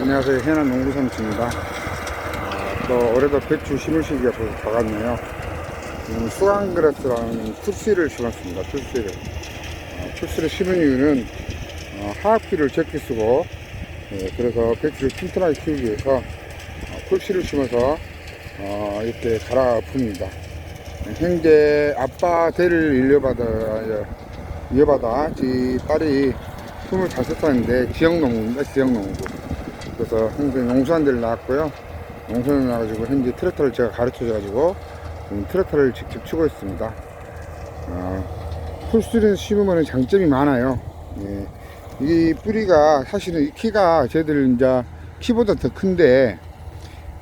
안녕하세요. 해남 농구삼촌입니다. 아, 또 올해도 배추 심을 시기가 벌써 다 갔네요. 음, 수강그라스라는 풀씨를 심었습니다. 풀씨를. 어, 풀씨를 심은 이유는 어, 화학비를 적게 쓰고 예, 그래서 배추를 튼튼하게 키우기 위해서 어, 풀씨를 심어서 어, 이렇게 갈아 풉니다. 현재 아빠 대를 일려받아 이어받아 지 딸이 25살인데 지역농구입니다. 지역농구. 그래서 현재 농수한 데를 나왔고요. 농수한 데 나가지고 현재 트랙터를 제가 가르쳐줘가지고 트랙터를 직접 치고 있습니다. 어, 풀수를 심으면 장점이 많아요. 예. 이 뿌리가 사실은 이 키가 저희들 이제 키보다 더 큰데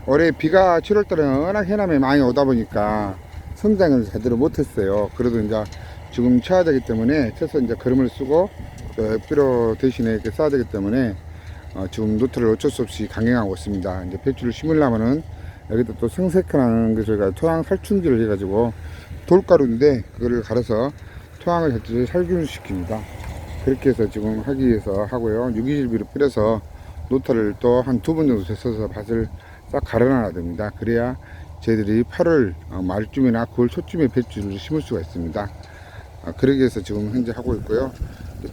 올해 비가 7월달에 워낙 해남에 많이 오다 보니까 성장을 제대로 못했어요. 그래도 이제 지금 쳐야 되기 때문에 쳐서 이제 걸음을 쓰고 어, 뼈로 대신에 이렇게 써야 되기 때문에 어, 지금 노트를 어쩔 수 없이 강행하고 있습니다. 이제 배추를 심으려면은 여기다 또 생색하는 그 저희가 토양 살충기를 해가지고 돌가루인데 그거를 갈아서 토양을 자체 살균시킵니다. 그렇게 해서 지금 하기 위해서 하고요. 유기질비를 뿌려서 노트를 또 한 두 번 정도 됐어서 밭을 싹 갈아놔야 됩니다. 그래야 저희들이 8월 어, 말쯤이나 9월 초쯤에 배추를 심을 수가 있습니다. 아, 그러기 위해서 지금 현재 하고 있고요.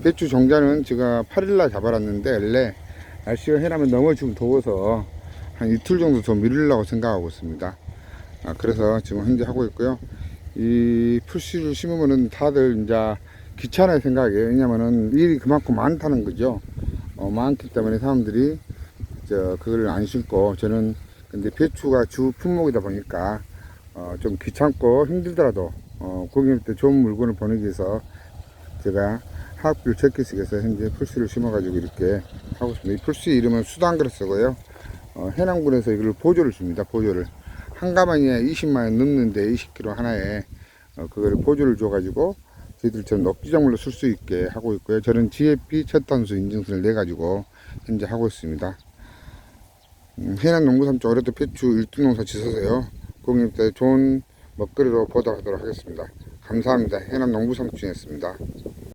배추 종자는 제가 8일날 잡아놨는데 원래 날씨가 해나면 너무 지금 더워서 한 이틀 정도 더 미루려고 생각하고 있습니다. 아, 그래서 지금 현재 하고 있고요. 이 풀씨를 심으면은 다들 이제 귀찮아요 생각이에요. 왜냐면은 일이 그만큼 많다는 거죠. 어, 많기 때문에 사람들이 저 그걸 안 심고 저는 근데 배추가 주 품목이다 보니까 어, 좀 귀찮고 힘들더라도 어, 고객님한테 좋은 물건을 보내기 위해서 제가 화학비를 적게 위해서 현재 풀씨를 심어가지고 이렇게 하고 있습니다. 이 풀씨 이름은 수단그라스고요. 어, 해남군에서 이걸 보조를 줍니다. 보조를 한 가마니에 20만원 넘는데 20kg 하나에 어, 그거를 보조를 줘가지고 저희들처럼 녹지작물로 쓸 수 있게 하고 있고요. 저는 GFP 첫 단수 인증서를 내가지고 현재 하고 있습니다. 음, 해남 농구삼 쪽 올해도 배추 1등 농사 지서서요. 고객님들 좋은 먹거리로 보답하도록 하겠습니다. 감사합니다. 해남 농구삼촌이었습니다.